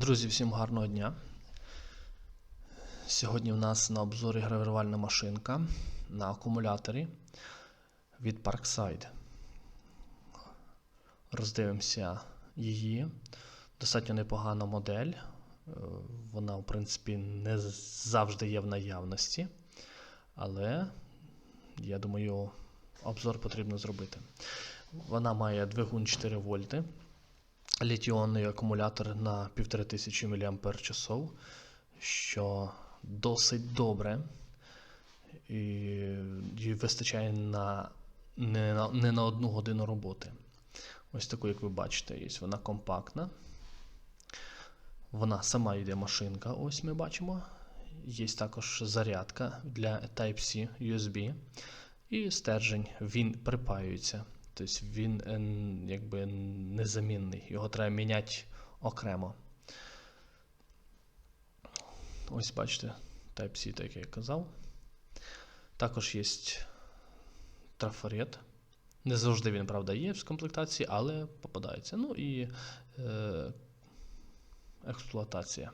Друзі, всім гарного дня. Сьогодні в нас на обзорі гравірувальна машинка на акумуляторі від Parkside. Роздивимося її. Достатньо непогана модель. Е, Вона, в принципі, не завжди є в наявності. Але я думаю, обзор потрібно зробити. Вона має двигун 4 вольти літіонний акумулятор на 1500 мАч, що досить добре. І їй вистачає на не, на не на одну годину роботи. Ось таку, як ви бачите, є. Вона компактна. Вона сама йде машинка, ось ми бачимо. Є також зарядка для Type-C USB. І стержень він припаюється. Тобто він е, якби незамінний. Його треба міняти окремо. Ось бачите, Type-C, так як я казав. Також є трафарет. Не завжди він, правда, є в комплектації, але попадається. Ну і е, експлуатація.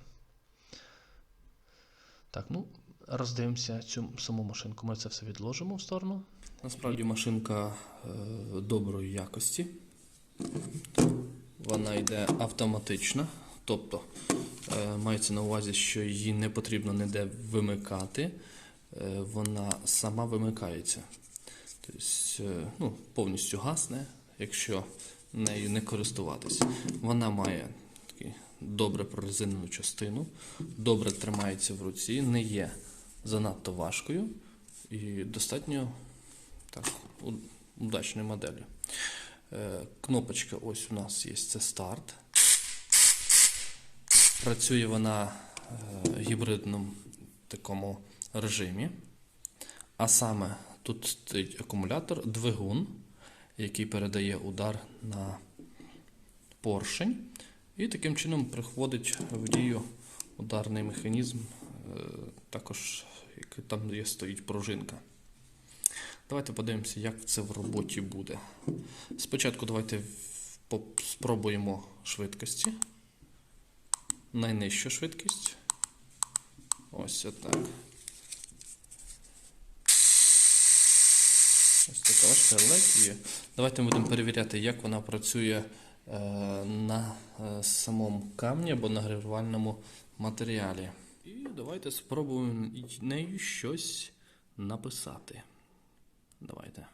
Так, ну, роздивимося цю саму машинку. Ми це все відложимо в сторону. Насправді машинка е, доброї якості. Вона йде автоматично. Тобто е, мається на увазі, що її не потрібно ніде вимикати. Е, вона сама вимикається. Тобто, ну, повністю гасне, якщо нею не користуватися. Вона має таку добре прорезинену частину, добре тримається в руці, не є занадто важкою і достатньо так, удачної моделі. Е, Кнопочка ось у нас є це старт. Працює вона в гібридному такому режимі. А саме тут стоїть акумулятор, двигун, який передає удар на поршень. І таким чином приходить в дію ударний механізм, е, також там є стоїть пружинка. Давайте подивимося, як це в роботі буде. Спочатку давайте спробуємо швидкості. Найнижчу швидкість. Ось отак. Ось така бачите, ледь. Давайте будемо перевіряти, як вона працює е, на е, самому камні або на гравірувальному матеріалі. І давайте спробуємо нею щось написати. Давайте.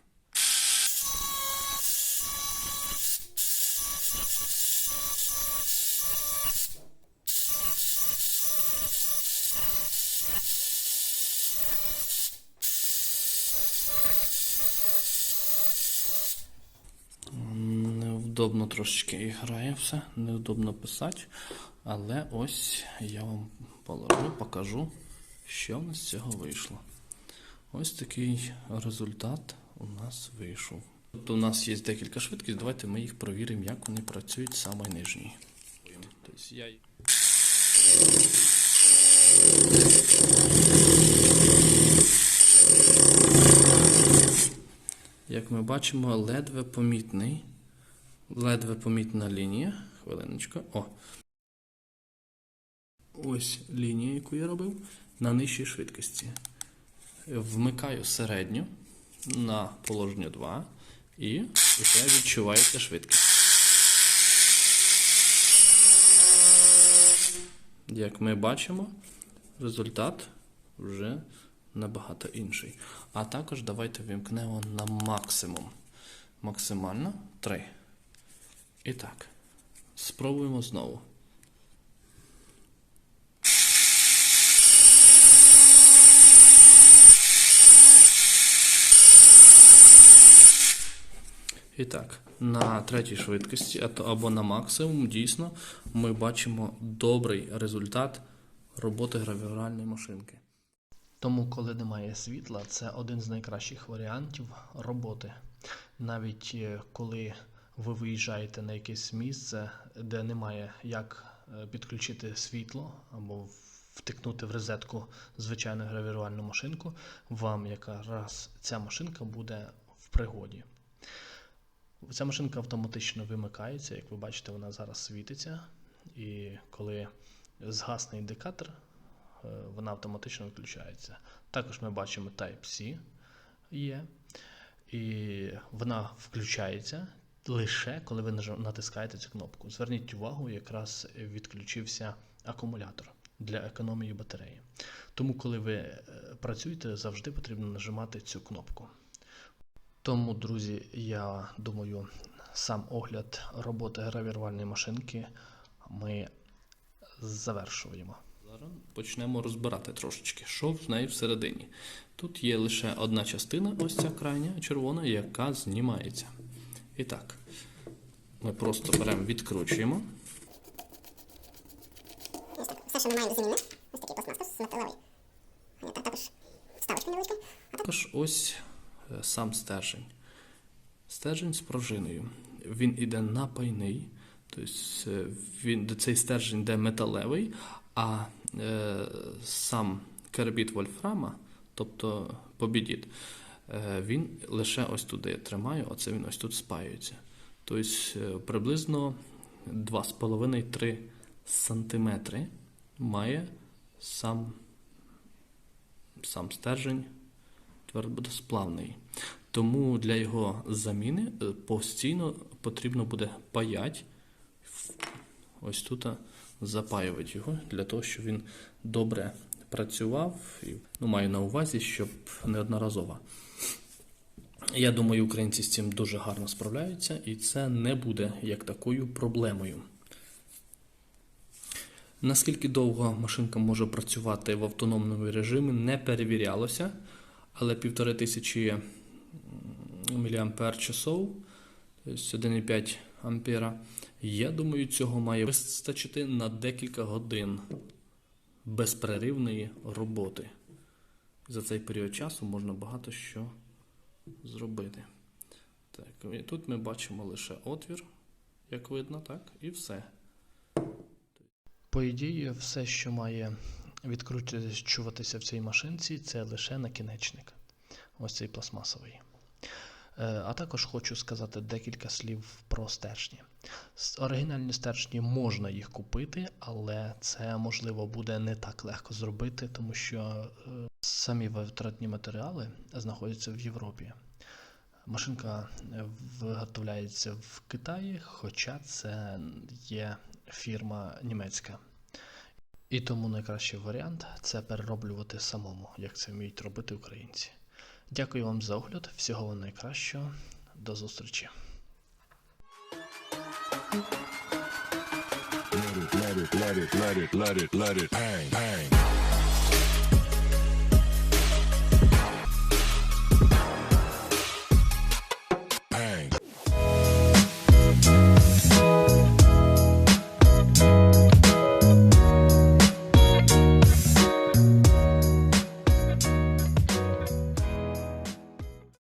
Невдобно трошечки грає все, невдобно писати. Але ось я вам положу, покажу, що в нас з цього вийшло. Ось такий результат у нас вийшов. Тобто у нас є декілька швидкість, давайте ми їх провіримо, як вони працюють саме нижній. Тобто. Як ми бачимо, ледве помітний, ледве помітна лінія. Хвилиночку. О. Ось лінія, яку я робив, на нижчій швидкості. Вмикаю середню на положення 2 і вже відчуваєте швидкість. Як ми бачимо, результат вже набагато інший. А також давайте вимкнемо на максимум. Максимально 3. І так. Спробуємо знову. І так, на третій швидкості або на максимум, дійсно, ми бачимо добрий результат роботи гравіювальної машинки. Тому, коли немає світла, це один з найкращих варіантів роботи. Навіть е, коли ви виїжджаєте на якесь місце, де немає як е, підключити світло або втикнути в розетку звичайну гравірувальну машинку, вам якраз ця машинка буде в пригоді. Ця машинка автоматично вимикається, як ви бачите, вона зараз світиться. І коли згасне індикатор, е, вона автоматично виключається. Також ми бачимо Type-C є, і вона включається лише коли ви натискаєте цю кнопку. Зверніть увагу, якраз відключився акумулятор для економії батареї. Тому, коли ви е, працюєте, завжди потрібно нажимати цю кнопку. Тому, друзі, я думаю, сам огляд роботи гравірувальної машинки ми завершуємо. Зараз почнемо розбирати трошечки, що в неї всередині. Тут є лише одна частина, ось ця крайня червона, яка знімається. І так, ми просто беремо, відкручуємо. Ось так. Все, що ми маємо замінне, ось такий пластмас металевий. Та- Також вставочка невеличка. А Також ось е, сам стержень. Стержень з пружиною. Він іде напайний, тобто е, він, цей стержень йде металевий, а е, сам кербіт вольфрама, тобто побідіт, він лише ось туди я тримаю, оце він ось тут спаюється. Тобто е, приблизно 2,5-3 сантиметри має сам, сам стержень твердосплавний. Тому для його заміни е, постійно потрібно буде паять. Ось тут запаювати його для того, щоб він добре працював. Ну, маю на увазі, щоб неодноразово. Я думаю, українці з цим дуже гарно справляються, і це не буде як такою проблемою. Наскільки довго машинка може працювати в автономному режимі, не перевірялося, але 1500 мАч, тобто 1,5 ампера, я думаю, цього має вистачити на декілька годин безперервної роботи. За цей період часу можна багато що зробити. Так, і тут ми бачимо лише отвір, як видно, так, і все. По ідеї, все, що має відкручуватися в цій машинці, це лише накінечник. Ось цей пластмасовий. Е, А також хочу сказати декілька слів про стержні. Оригінальні стержні можна їх купити, але це можливо буде не так легко зробити, тому що е, самі витратні матеріали знаходяться в Європі. Машинка е, виготовляється в Китаї, хоча це є фірма німецька. І тому найкращий варіант це перероблювати самому, як це вміють робити українці. Дякую вам за огляд. Всього вам найкращого. До зустрічі. Let it, let it, let it, let it, let it, let it, bang, bang.